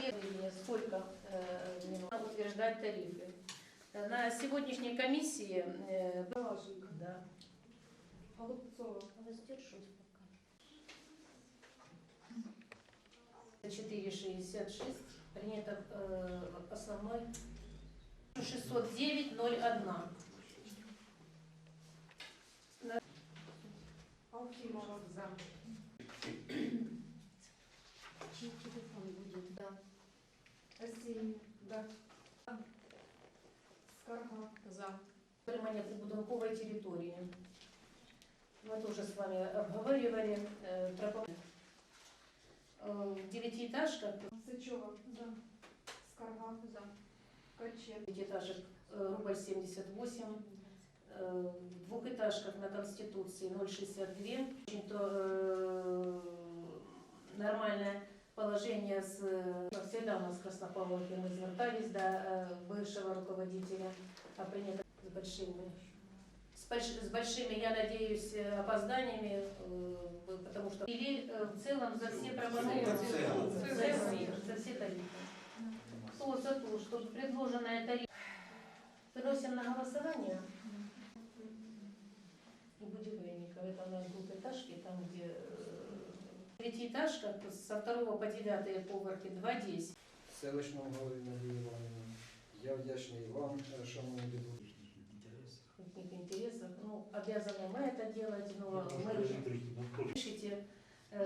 первое, сколько э, минут утверждать тарифы. На сегодняшней комиссии э, Балашенко. да. Голубцова. Воздержусь пока. 4,66 принято э, основной 609,01. Алхимова. За. Осіння. Да. Скарга. За. Понимание прибудинковой территории. Мы тоже с вами обговаривали. э, тропо- э, Девятиэтажка, Сичова. За. Скарга. За. Качет. девятиэтажек э, рубль 78, э, в двухэтажках на Конституции 0,62. Очень-то э, положение с э, всегда у нас в Краснопавловке мы звертались до э, бывшего руководителя, а принято с большими с, больш- с большими, я надеюсь, э, опозданиями, потому что или в целом за все целом. за все, за все тарифы. Кто за то, чтобы предложенная тариф выносим на голосование? И будівельников, это у нас двухэтажки, там где э, девятиэтажка со второго по девятые поверхи 2,10. селищному голові Надії Іванівні. Я вдячний вам, е, шановні депутати. в их интересах. Ну, обязаны мы это делать, но мы пишите э,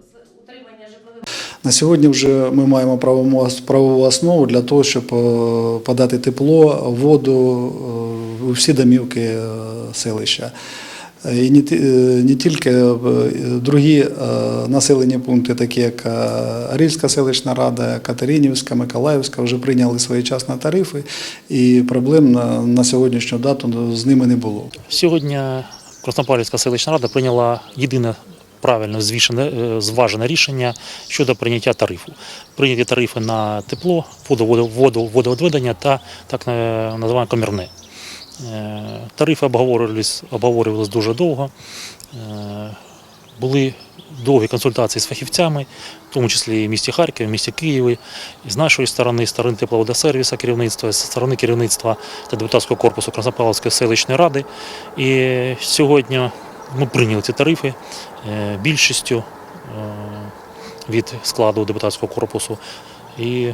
с- утримання житлових На сьогодні вже ми маємо правову правову основу для того, щоб е, подати тепло, воду е, у всі домівки е, селища. І не, е, тільки е, другі е, населені пункти, такі як Арильська селищна рада, Катеринівська, Миколаївська, вже прийняли своєчасно тарифи, і проблем на, сьогоднішню дату з ними не було. Сьогодні Краснопавлівська селищна рада прийняла єдине правильно звішене, зважене рішення щодо прийняття тарифу. Прийняті тарифи на тепло, воду, воду, та так називаємо комірне. Е, Тарифи обговорювались, обговорювались дуже довго. Е, Були довгі консультації з фахівцями, в тому числі і в місті Харкові, в місті Києві, з нашої сторони, з сторони тепловодосервіса керівництва, з сторони керівництва та депутатського корпусу Краснопавловської селищної ради. І сьогодні ми прийняли ці тарифи е, більшістю від складу депутатського корпусу. І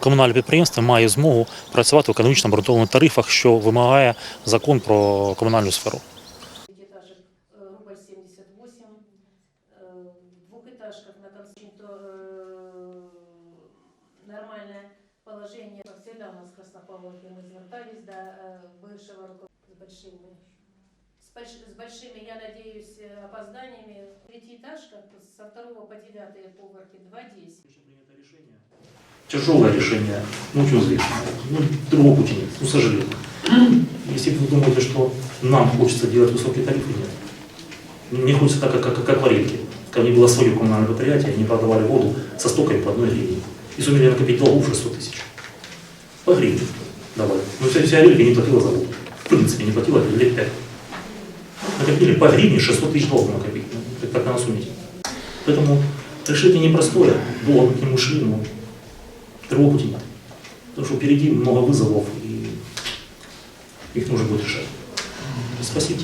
комунальне підприємство має змогу працювати в економічно обґрунтованих тарифах, що вимагає закон про комунальну сферу. девятиэтажек э, рубль 78, э, в двухэтажках на Константин, э, нормальное положение. Всегда у нас в Краснопавловке мы звертались до э, бывшего руководителя с большими, с, больш- с большими, я надеюсь, э, Опозданиями. Девятиэтажка со второго по девятые поверхи 2,10. Тяжелое решение, ну, взвешенное. Ну, другого пути нет, ну, сожалению. Если вы думаете, что нам хочется делать высокие тарифы, нет. Мне хочется так, как, как, как в Оренке. Когда у них было свое коммунальное предприятие, они продавали воду со стоками по одной гривне. И сумели накопить долгов 600 тысяч. По гривне давали. Но вся, вся Оренка не платила за воду. В принципе, не платила лет пять. Накопили по гривне 600 тысяч долгов накопить. Как, надо суметь. Поэтому решение непростое. Долго к нему шли, но другого пути нет. Потому что впереди много вызовов, и их нужно будет решать. Спасибо.